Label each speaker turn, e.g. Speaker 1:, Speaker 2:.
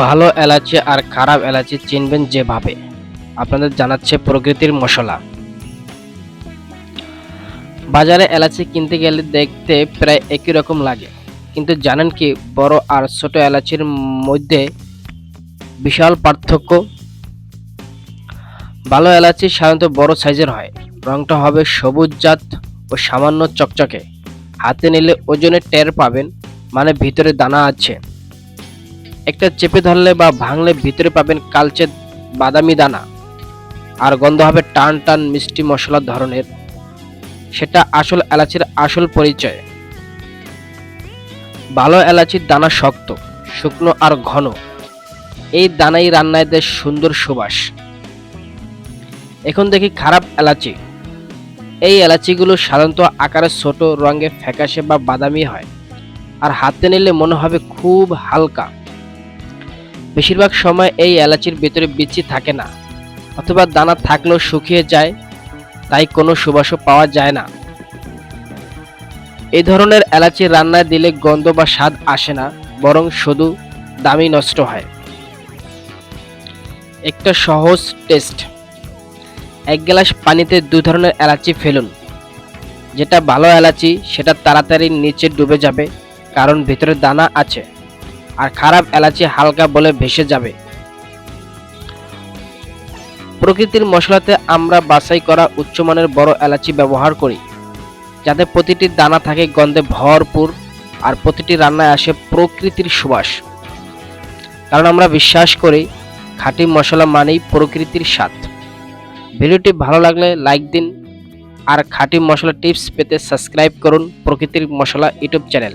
Speaker 1: ভালো এলাচি আর খারাপ এলাচি চিনবেন যেভাবে। আপনাদের জানাচ্ছে প্রকৃতির মশলা। বাজারে এলাচি কিনতে গেলে দেখতে প্রায় একই রকম লাগে। কিন্তু জানেন কি, বড় আর ছোট এলাচির মধ্যে বিশাল পার্থক্য? ভালো এলাচি সাধারণত বড় সাইজের হয়। রংটা হবে সবুজ জাত ও সামান্য চকচকে। হাতে নিলে ওজনে টের পাবেন মানে ভিতরে দানা আছে। একটা চেপে ধরলে বা ভাঙলে ভিতরে পাবেন কালচে বাদামি দানা। আর গন্ধ হবে টান টান মিষ্টি মশলার ধরনের। সেটা আসল এলাচির আসল পরিচয়। ভালো এলাচির দানা শক্ত, শুকনো আর ঘন। এই দানাই রান্নায় দেয় সুন্দর সুবাস। এখন দেখি খারাপ এলাচি। এই এলাচিগুলো সাধারণত আকারে ছোট, রঙে ফ্যাকাশে বা বাদামি হয়। আর হাতে নিলে মনে হবে খুব হালকা। বেশিরভাগ সময় এই এলাচির ভিতরে বিচি থাকে না, অথবা দানা থাকলেও শুকিয়ে যায়, তাই কোনো সুবাসও পাওয়া যায় না। এই ধরনের এলাচি রান্নায় দিলে গন্ধ বা স্বাদ আসে না, বরং শুধু দামি নষ্ট হয়। একটা সহজ টেস্ট। এক গ্লাস পানিতে দু ধরনের এলাচি ফেলুন। যেটা ভালো এলাচি, সেটা তাড়াতাড়ি নিচে ডুবে যাবে, কারণ ভিতরে দানা আছে। আর খারাপ এলাচি হালকা বলে ভেসে যাবে। প্রকৃতির মশলাতে আমরা বাছাই করা উচ্চমানের বড় এলাচি ব্যবহার করি, যাতে প্রতিটি দানা থাকে গন্ধে ভরপুর আর প্রতিটি রান্নায় আসে প্রকৃতির সুবাস। কারণ আমরা বিশ্বাস করি, খাঁটি মশলা মানেই প্রকৃতির স্বাদ। ভিডিওটি ভালো লাগলে লাইক দিন আর খাঁটি মশলা টিপস পেতে সাবস্ক্রাইব করুন প্রকৃতির মশলা ইউটিউব চ্যানেল।